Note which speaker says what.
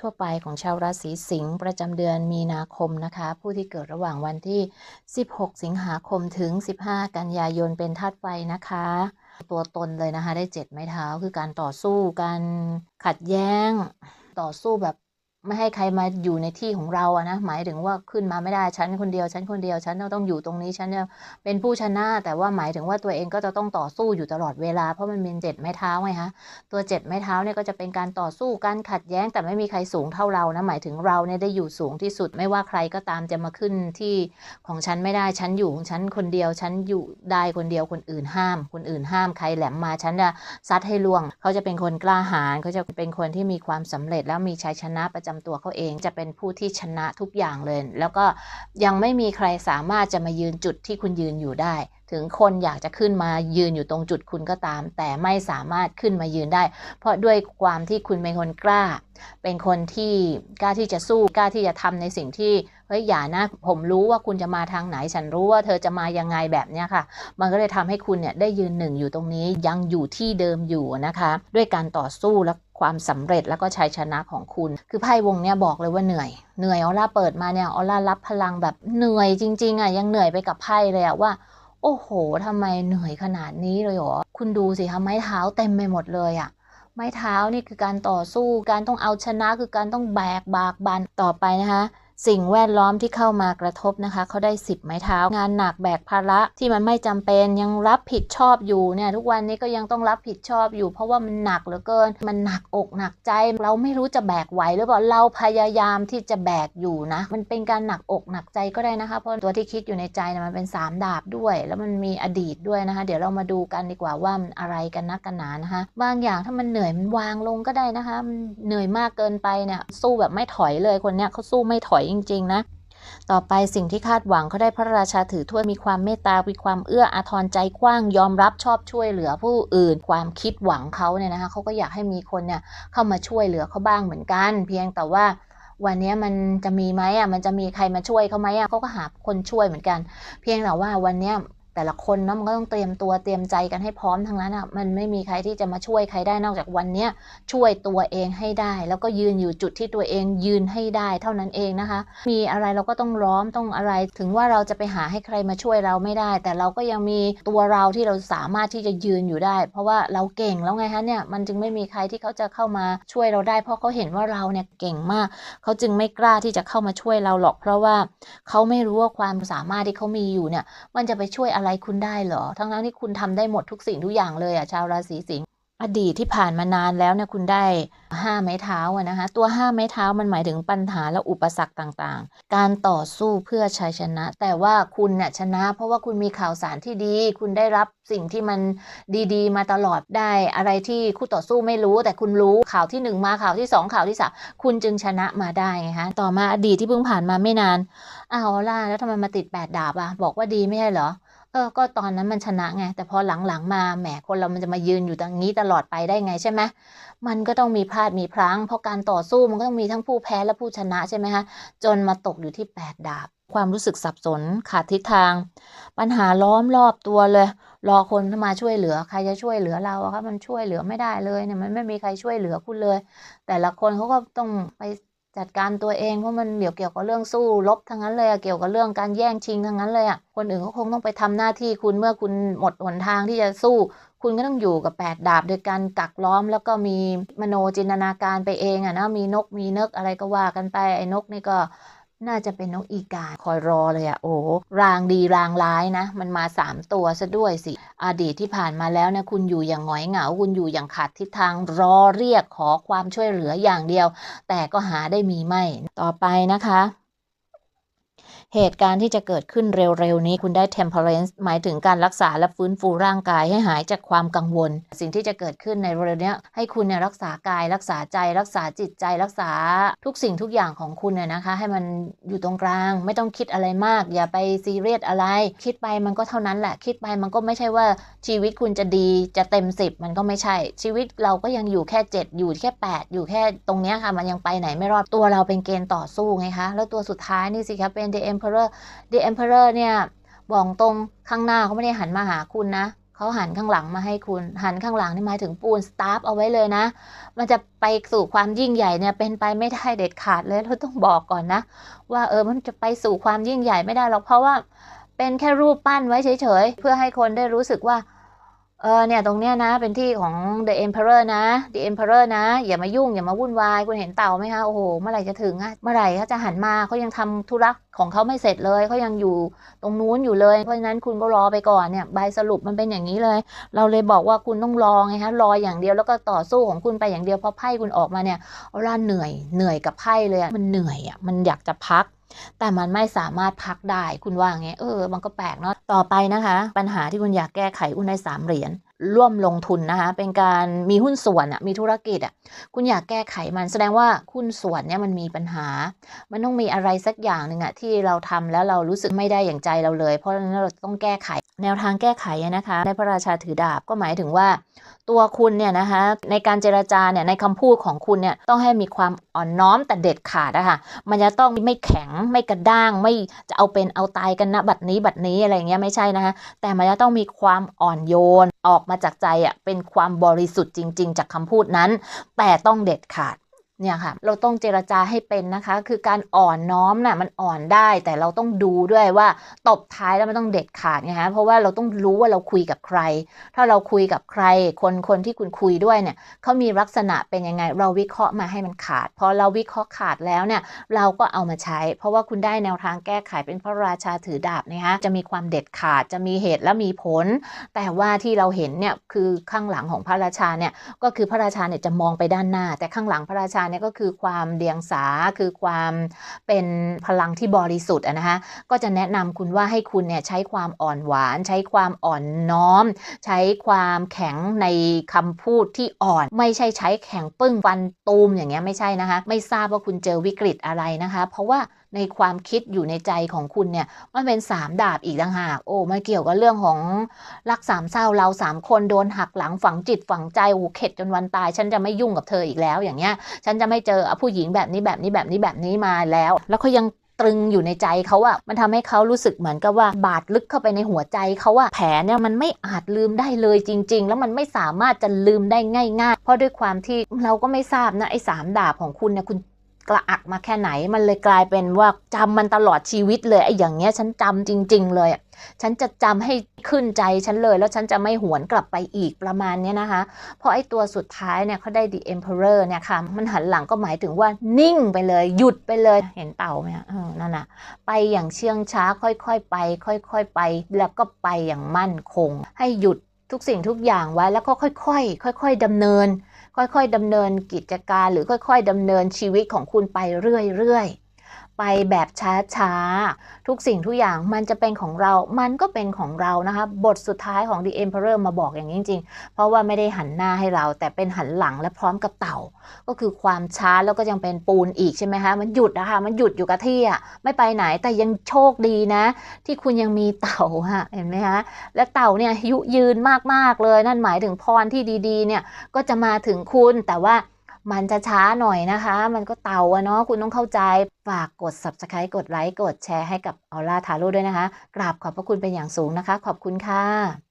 Speaker 1: ทั่วไปของชาวราศีสิงห์ประจำเดือนมีนาคมนะคะ ผู้ที่เกิดระหว่างวันที่ 16 สิงหาคมถึง 15 กันยายนเป็นธาตุไฟนะคะ ตัวตนเลยนะคะ ได้เจ็ดไม้เท้าคือการต่อสู้การขัดแย้ง ต่อสู้แบบ ไม่ให้ใครมาอยู่ในที่ของเราอะนะหมายถึงว่าขึ้นมาไม่ได้ฉันคนเดียวฉันคนเดียวฉันต้องอยู่ตรงนี้ฉันจะเป็นผู้ชนะ แต่ว่าหมายถึงว่าตัวเองก็จะต้องต่อสู้อยู่ตลอดเวลาเพราะมันเป็นเจ็ดไม้เท้าไงคะตัวเจ็ดไม้เท้าเนี่ยก็จะเป็นการต่อสู้การขัดแย้ง แต่ไม่มีใครสูงเท่าเรานะหมายถึงเราเนี่ยได้อยู่สูงที่สุด ไม่ว่าใครก็ตามจะมาขึ้นที่ของฉันไม่ได้ฉันอยู่ของฉันคนเดียวฉันอยู่ได้คนเดียวคนอื่นห้าม คนอื่นห้ามใครแหลมมาฉันจะซัดให้ล่วง เขาจะเป็นคนกล้าหาญเขาจะเป็นคนที่มีความสำเร็จแล้วมีชัยชนะประจจำตัวเขาเองจะเป็นผู้ที่ชนะทุกอย่างเลย แล้วก็ยังไม่มีใครสามารถจะมายืนจุดที่คุณยืนอยู่ได้ ถึงคนอยากจะขึ้นมายืนอยู่ตรงจุดคุณก็ตาม แต่ไม่สามารถขึ้นมายืนได้ เพราะด้วยความที่คุณเป็นคนกล้า เป็นคนที่กล้าที่จะสู้กล้าที่จะทำในสิ่งที่เฮ้ยอย่านะผมรู้ว่าคุณจะมาทางไหน ฉันรู้ว่าเธอจะมายังไงแบบเนี้ยค่ะ มันก็เลยทำให้คุณเนี่ยได้ยืนหนึ่งอยู่ตรงนี้ยังอยู่ที่เดิมอยู่นะคะ ด้วยการต่อสู้และความสำเร็จแล้วก็ชัยชนะของคุณ คือไพ่วงเนี่ยบอกเลยว่าเหนื่อยเหนื่อยออร่าเปิดมาเนี่ยออร่ารับพลังแบบเหนื่อยจริงๆอะยังเหนื่อยไปกับไพ่เลยอะว่า โอ้โหทำไมเหนื่อยขนาดนี้เลยเหรอ คุณดูสิคะไม้เท้าเต็มไปหมดเลยอะไม้เท้านี่คือการต่อสู้ การต้องเอาชนะคือการต้องแบกบากบันต่อไปนะคะ สิ่งแวดล้อมที่เข้ามากระทบนะคะเขาได้สิบไม้เท้า งานหนักแบกภาระที่มันไม่จำเป็นยังรับผิดชอบอยู่เนี่ยทุกวันนี้ก็ยังต้องรับผิดชอบอยู่ เพราะว่ามันหนักเหลือเกิน มันหนักอกหนักใจ เราไม่รู้จะแบกไหวหรือเปล่าเราพยายามที่จะแบกอยู่นะมันเป็นการหนักอกหนักใจก็ได้นะคะ เพราะตัวที่คิดอยู่ในใจนะมันเป็นสามดาบด้วย แล้วมันมีอดีตด้วยนะคะ เดี๋ยวเรามาดูกันดีกว่าว่ามันอะไรกันนักกันหนานะคะบางอย่างถ้ามันเหนื่อยมันวางลงก็ได้นะคะมันเหนื่อยมากเกินไปเนี่ยสู้แบบไม่ถอยเลยคนเนี้ยเขาสู้ไม่ถอยจริง ๆ นะ ต่อไปสิ่งที่คาดหวังเขาได้พระราชาถือถ้วยมีความเมตตามีความเอื้ออาทรใจกว้างยอมรับชอบช่วยเหลือผู้อื่น ความคิดหวังเขาเนี่ยนะคะเขาก็อยากให้มีคนเนี่ยเข้ามาช่วยเหลือเขาบ้างเหมือนกัน เพียงแต่ว่าวันนี้มันจะมีไหมอะมันจะมีใครมาช่วยเขาไหมอะเขาก็หาคนช่วยเหมือนกัน เพียงแต่ว่าวันนี้ แต่ละคนเนาะมันก็ต้องเตรียมตัวเตรียมใจกันให้พร้อมทั้งนั้นอะมันไม่มีใครที่จะมาช่วยใครได้นอกจากวันเนี้ยช่วยตัวเองให้ได้ แล้วก็ยืนอยู่จุดที่ตัวเองยืนให้ได้เท่านั้นเองนะคะ มีอะไรเราก็ต้องร้อมต้องอะไร ถึงว่าเราจะไปหาให้ใครมาช่วยเราไม่ได้ แต่เราก็ยังมีตัวเราที่เราสามารถที่จะยืนอยู่ได้ เพราะว่าเราเก่งแล้วไงคะเนี่ยมันจึงไม่มีใครที่เขาจะเข้ามาช่วยเราได้ เพราะเขาเห็นว่าเราเนี่ยเก่งมาก เขาจึงไม่กล้าที่จะเข้ามาช่วยเราหรอก เพราะว่าเขาไม่รู้ว่าความสามารถที่เขามีอยู่เนี่ยมันจะไปช่วยอะไรคุณได้เหรอ ทั้งนั้นที่คุณทำได้หมดทุกสิ่งทุกอย่างเลยอะชาวราศีสิงห์อดีตที่ผ่านมานานแล้วเนี่ยคุณได้ห้าไม้เท้าอะนะคะตัวห้าไม้เท้ามันหมายถึงปัญหาและอุปสรรคต่างๆ การต่อสู้เพื่อชัยชนะ แต่ว่าคุณเนี่ยชนะ เพราะว่าคุณมีข่าวสารที่ดี คุณได้รับสิ่งที่มันดีๆ มาตลอดได้อะไรที่คู่ต่อสู้ไม่รู้ แต่คุณรู้ข่าวที่หนึ่งมาข่าวที่สองข่าวที่สามคุณจึงชนะมาได้ไงคะต่อมาอดีตที่เพิ่งผ่านมาไม่นานอ้าวล่ะแล้วทำไมมาติดแปดดาบอะบอกว่าดีไม่ใช่เหรอ เออ ก็ตอนนั้นมันชนะไง แต่พอหลังๆมาแหมคนเรามันจะมายืนอยู่ตรงนี้ตลอดไปได้ไงใช่ไหมมันก็ต้องมีพลาดมีพลั้ง เพราะการต่อสู้มันก็ต้องมีทั้งผู้แพ้และผู้ชนะใช่ไหมคะ จนมาตกอยู่ที่ 8 ดาบ ความรู้สึกสับสนขาดทิศทาง ปัญหาล้อมรอบตัวเลย รอคนมาช่วยเหลือ ใครจะช่วยเหลือเราอะคะมันช่วยเหลือไม่ได้เลยเนี่ย มันไม่มีใครช่วยเหลือคุณเลย แต่ละคนเขาก็ต้องไป จัดการตัวเองเพราะมันเดี๋ยวเกี่ยวกับเรื่องสู้รบทั้งนั้นเลยอะเกี่ยวกับเรื่องการแย่งชิงทั้งนั้นเลยอะคนอื่นเขาคงต้องไปทำหน้าที่คุณเมื่อคุณหมดหนทางที่จะสู้ คุณก็ต้องอยู่กับแปดดาบโดยการกักล้อม แล้วก็มีมโนจินตนาการไปเองอะนะมีนกมีเนกอะไรก็ว่ากันไปไอ้นกนี่ก็ น่าจะเป็นนกอีกาคอยรอเลยอะโอ้รางดีรางร้ายนะ มันมาสามตัวซะด้วยสิ อดีตที่ผ่านมาแล้วเนี่ยคุณอยู่อย่างหงอยเหงา คุณอยู่อย่างขาดทิศทางรอเรียกขอความช่วยเหลืออย่างเดียว แต่ก็หาได้มีไม่ ต่อไปนะคะ เหตุการณ์ที่จะเกิดขึ้นเร็วๆนี้คุณได้ temperance หมายถึงการรักษาและฟื้นฟูร่างกายให้หายจากความกังวล สิ่งที่จะเกิดขึ้นในเร็วนี้ให้คุณเนี่ยรักษากายรักษาใจรักษาจิตใจรักษาทุกสิ่งทุกอย่างของคุณเนี่ยนะคะ ให้มันอยู่ตรงกลาง ไม่ต้องคิดอะไรมาก อย่าไปซีเรียสอะไร คิดไปมันก็เท่านั้นแหละ คิดไปมันก็ไม่ใช่ว่าชีวิตคุณจะดีจะเต็มสิบมันก็ไม่ใช่ ชีวิตเราก็ยังอยู่แค่ 7 อยู่แค่ 8 อยู่แค่ตรงเนี้ยค่ะ มันยังไปไหนไม่รอดตัวเราเป็นเกณฑ์ต่อสู้ไงคะแล้วตัวสุดท้ายนี่สิคะเป็น The Emperor The Emperor เนี่ยบอกตรงข้างหน้าเขาไม่ได้หันมาหาคุณนะเขาหันข้างหลังมาให้คุณ หันข้างหลังนี่หมายถึงปูนสตาร์ฟเอาไว้เลยนะ มันจะไปสู่ความยิ่งใหญ่เนี่ยเป็นไปไม่ได้เด็ดขาดเลยเราต้องบอกก่อนนะ ว่าเออมันจะไปสู่ความยิ่งใหญ่ไม่ได้หรอกเพราะว่าเป็นแค่รูปปั้นไว้เฉยๆเพื่อให้คนได้รู้สึกว่า เออเนี่ยตรงเนี้ยนะเป็นที่ของ the emperor นะ the emperor นะ อย่ามายุ่งอย่ามาวุ่นวายคุณเห็นเต่าไหมคะโอ้โหเมื่อไหร่จะถึงอะเมื่อไหร่เขาจะหันมาเขายังทำธุระของเขาไม่เสร็จเลยเขายังอยู่ตรงนู้นอยู่เลยเพราะฉะนั้นคุณก็รอไปก่อนเนี่ยใบสรุปมันเป็นอย่างนี้เลย เราเลยบอกว่าคุณต้องรอไงคะรออย่างเดียวแล้วก็ต่อสู้ของคุณไปอย่างเดียวพอไพ่คุณออกมาเนี่ยเอาล่าเหนื่อยเหนื่อยกับไพ่เลยมันเหนื่อยอะมันอยากจะพัก แต่มันไม่สามารถพักได้คุณว่าไงเออ มันก็แปลกเนาะต่อไปนะคะ ปัญหาที่คุณอยากแก้ไขคุณได้สามเหรียญ ร่วมลงทุนนะคะเป็นการมีหุ้นส่วนอะมีธุรกิจอะคุณอยากแก้ไขมันแสดงว่าหุ้นส่วนเนี่ยมันมีปัญหา มันต้องมีอะไรสักอย่างหนึ่งอะที่เราทำแล้วเรารู้สึกไม่ได้อย่างใจเราเลย เพราะฉะนั้นเราต้องแก้ไขแนวทางแก้ไขนะคะ ในพระราชาถือดาบก็หมายถึงว่า ตัวคุณเนี่ยนะคะในการเจรจาเนี่ยในคำพูดของคุณเนี่ยต้องให้มีความอ่อนน้อมแต่เด็ดขาดอะคะมันจะต้องไม่แข็งไม่กระด้างไม่จะเอาเป็นเอาตายกันนะบัดนี้บัดนี้อะไรเงี้ยไม่ใช่นะคะแต่มันจะต้องมีความอ่อนโยนออกมาจากใจอะเป็นความบริสุทธิ์จริง ๆ จากคำพูดนั้น แต่ต้องเด็ดขาด เนี่ยค่ะเราต้องเจรจาให้เป็นนะคะ คือการอ่อนน้อมน่ะมันอ่อนได้ แต่เราต้องดูด้วยว่าตบท้ายแล้วมันต้องเด็ดขาดไงฮะเพราะว่าเราต้องรู้ว่าเราคุยกับใคร ถ้าเราคุยกับใคร คนคนที่คุณคุยด้วยเนี่ยเขามีลักษณะเป็นยังไง เราวิเคราะห์มาให้มันขาดพอเราวิเคราะห์ขาดแล้วเนี่ยเราก็เอามาใช้ เพราะว่าคุณได้แนวทางแก้ไขเป็นพระราชาถือดาบนะคะจะมีความเด็ดขาดจะมีเหตุและมีผล แต่ว่าที่เราเห็นเนี่ยคือข้างหลังของพระราชาเนี่ยก็คือพระราชาเนี่ยจะมองไปด้านหน้า แต่ข้างหลังพระราชาเนี่ยก็คือความเดียงสาคือความเป็นพลังที่บริสุทธิ์นะคะก็จะแนะนำคุณว่าให้คุณเนี่ยใช้ความอ่อนหวาน ใช้ความอ่อนน้อม ใช้ความแข็งในคำพูดที่อ่อน ไม่ใช่ใช้แข็งปึ้งฟันตูมอย่างเงี้ยไม่ใช่นะคะ ไม่ทราบว่าคุณเจอวิกฤตอะไรนะคะ เพราะว่าในความคิดอยู่ในใจของคุณเนี่ย มันเป็นสามดาบอีกต่างหาก โอ้มันเกี่ยวกับเรื่องของรักสามเศร้าเราสามคนโดนหักหลังฝังจิตฝังใจโอ้เข็ดจนวันตาย ฉันจะไม่ยุ่งกับเธออีกแล้ว อย่างเงี้ย ฉันจะไม่เจอผู้หญิงแบบนี้แบบนี้แบบนี้แบบนี้มาแล้ว แล้วเขายังตรึงอยู่ในใจเขาอะมันทำให้เขารู้สึกเหมือนกับว่าบาดลึกเข้าไปในหัวใจเขาอะแผลเนี่ยมันไม่อาจลืมได้เลยจริง ๆ แล้วมันไม่สามารถจะลืมได้ง่าย ๆ เพราะด้วยความที่เราก็ไม่ทราบนะไอ้สามดาบของคุณเนี่ยคุณ กระอักมาแค่ไหน มันเลยกลายเป็นว่าจำมันตลอดชีวิตเลยไอ้อย่างเงี้ยฉันจำจริง ๆ เลยอะฉันจะจำให้ขึ้นใจฉันเลย แล้วฉันจะไม่หวนกลับไปอีกประมาณเนี้ยนะคะ เพราะไอ้ตัวสุดท้ายเนี่ยเขาได้ the emperor เนี่ยค่ะ มันหันหลังก็หมายถึงว่านิ่งไปเลย หยุดไปเลยเห็นเต่าไหมเออนั่นน่ะไปอย่างเชื่องช้าค่อยๆไป ค่อย ๆ ไป แล้วก็ไปอย่างมั่นคง ให้หยุดทุกสิ่งทุกอย่างไว้แล้วก็ค่อยๆค่อย ๆดำเนิน ค่อยๆดำเนินกิจการหรือค่อย ๆดำเนินชีวิตของคุณไปเรื่อยๆ ไปแบบช้าๆ ทุกสิ่งทุกอย่างมันจะเป็นของเรา มันก็เป็นของเรานะคะ บทสุดท้ายของ The Emperor มาบอกอย่างนี้จริง ๆ เพราะว่าไม่ได้หันหน้าให้เรา แต่เป็นหันหลังและพร้อมกับเต่า ก็คือความช้าแล้วก็ยังเป็นปูนอีกใช่ไหมคะมันหยุดนะคะมันหยุดอยู่กับที่อะไม่ไปไหนแต่ยังโชคดีนะ ที่คุณยังมีเต่าฮะเห็นไหมคะและเต่าเนี่ยยุยืนมากๆเลย นั่นหมายถึงพรที่ดีๆเนี่ยก็จะมาถึงคุณแต่ว่า มันจะช้าหน่อยนะคะ มันก็เต่าอะเนาะคุณต้องเข้าใจ ฝากกด subscribe กดไลค์กดแชร์ให้กับออร่าทาโร่ด้วยนะคะ กราบขอบพระคุณเป็นอย่างสูงนะคะ ขอบคุณค่ะ